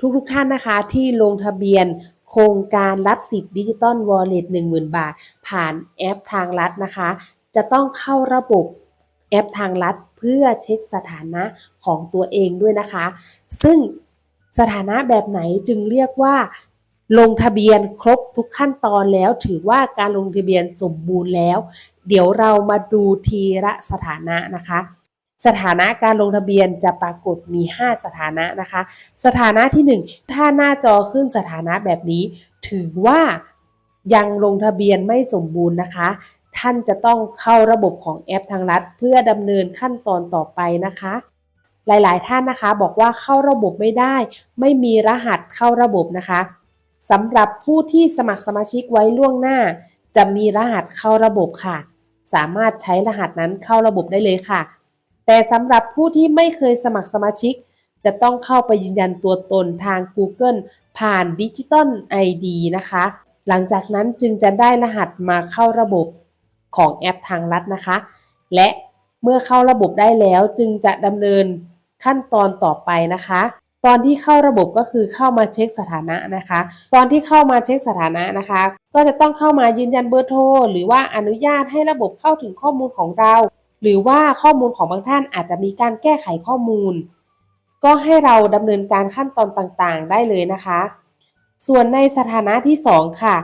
ทุกทุกๆท่านนะคะที่ลงทะเบียนโครงการรับสิทธิ์ดิจิตอลวอลเล็ต10,000บาท ผ่านแอปทางลัดนะคะ จะต้องเข้าระบบแอปทางลัดเพื่อเช็คสถานะของตัวเองด้วยนะคะ ซึ่งสถานะแบบไหนจึงเรียกว่า ลงทะเบียนครบทุกขั้นตอนแล้วถือว่าการลงทะเบียนสมบูรณ์แล้ว เดี๋ยวเรามาดูทีละสถานะนะคะ สถานะการลงทะเบียนจะปรากฏมี 5 สถานะนะคะ สถานะที่ 1 ถ้าหน้าจอขึ้นสถานะแบบนี้ ถือว่ายังลงทะเบียนไม่สมบูรณ์นะคะ ท่านจะต้องเข้าระบบของแอปทางรัฐ เพื่อดำเนินขั้นตอนต่อไปนะคะ หลายๆ ท่านนะคะบอกว่าเข้าระบบไม่ได้ ไม่มีรหัสเข้าระบบนะคะสำหรับผู้ที่สมัครสมาชิกไว้ล่วงหน้า จะมีรหัสเข้าระบบค่ะ สามารถใช้รหัสนั้นเข้าระบบได้เลยค่ะ แต่สำหรับผู้ที่ไม่เคยสมัครสมาชิก จะต้องเข้าไปยืนยันตัวตนทาง Google ผ่าน Digital ID นะคะ หลังจากนั้นจึงจะได้รหัสมาเข้าระบบของแอปทางรัฐนะคะ และเมื่อเข้าระบบได้แล้วจึงจะดำเนินขั้นตอนต่อไปนะคะ ตอนที่เข้าระบบก็คือเข้ามาเช็คสถานะนะคะ ตอนที่เข้ามาเช็คสถานะนะคะ ก็จะต้องเข้ามายืนยันเบอร์โทรหรือว่าอนุญาตให้ระบบเข้าถึงข้อมูลของเรา หรือว่าข้อมูลของบางท่านอาจจะมีการแก้ไขข้อมูล ก็ให้เราดำเนินการขั้นตอนต่างๆ ได้เลยนะคะ ส่วนในสถานะที่ 2 ค่ะ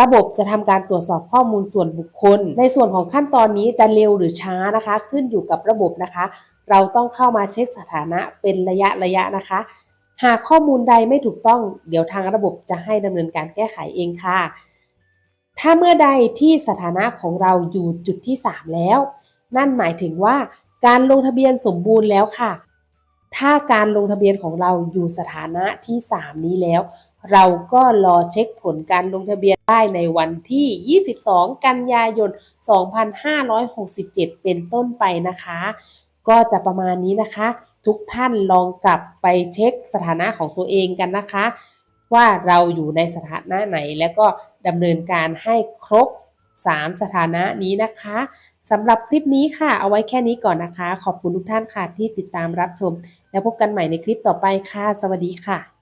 ระบบจะทำการตรวจสอบข้อมูลส่วนบุคคล ในส่วนของขั้นตอนนี้จะเร็วหรือช้านะคะ ขึ้นอยู่กับระบบนะคะ เราต้องเข้ามาเช็คสถานะเป็นระยะระยะนะคะ หากข้อมูลใดไม่ถูกต้อง เดี๋ยวทางระบบจะให้ดำเนินการแก้ไขเองค่ะ ถ้าเมื่อใดที่สถานะของเราอยู่จุดที่ 3 แล้ว นั่นหมายถึงว่าการลงทะเบียนสมบูรณ์แล้วค่ะ ถ้าการลงทะเบียนของเราอยู่สถานะที่ 3 นี้แล้ว เราก็รอเช็คผลการลงทะเบียนได้ในวันที่ 22 กันยายน 2567 เป็นต้นไปนะคะ ก็จะประมาณนี้นะคะ ทุกท่านลองกลับไปเช็คสถานะของตัวเองกันนะคะ ว่าเราอยู่ในสถานะไหนแล้วก็ดำเนินการให้ครบ 3 สถานะนี้นะคะสำหรับคลิปนี้ค่ะ เอาไว้แค่นี้ก่อนนะคะ ขอบคุณทุกท่านค่ะที่ติดตามรับชม แล้วพบกันใหม่ในคลิปต่อไปค่ะ สวัสดีค่ะ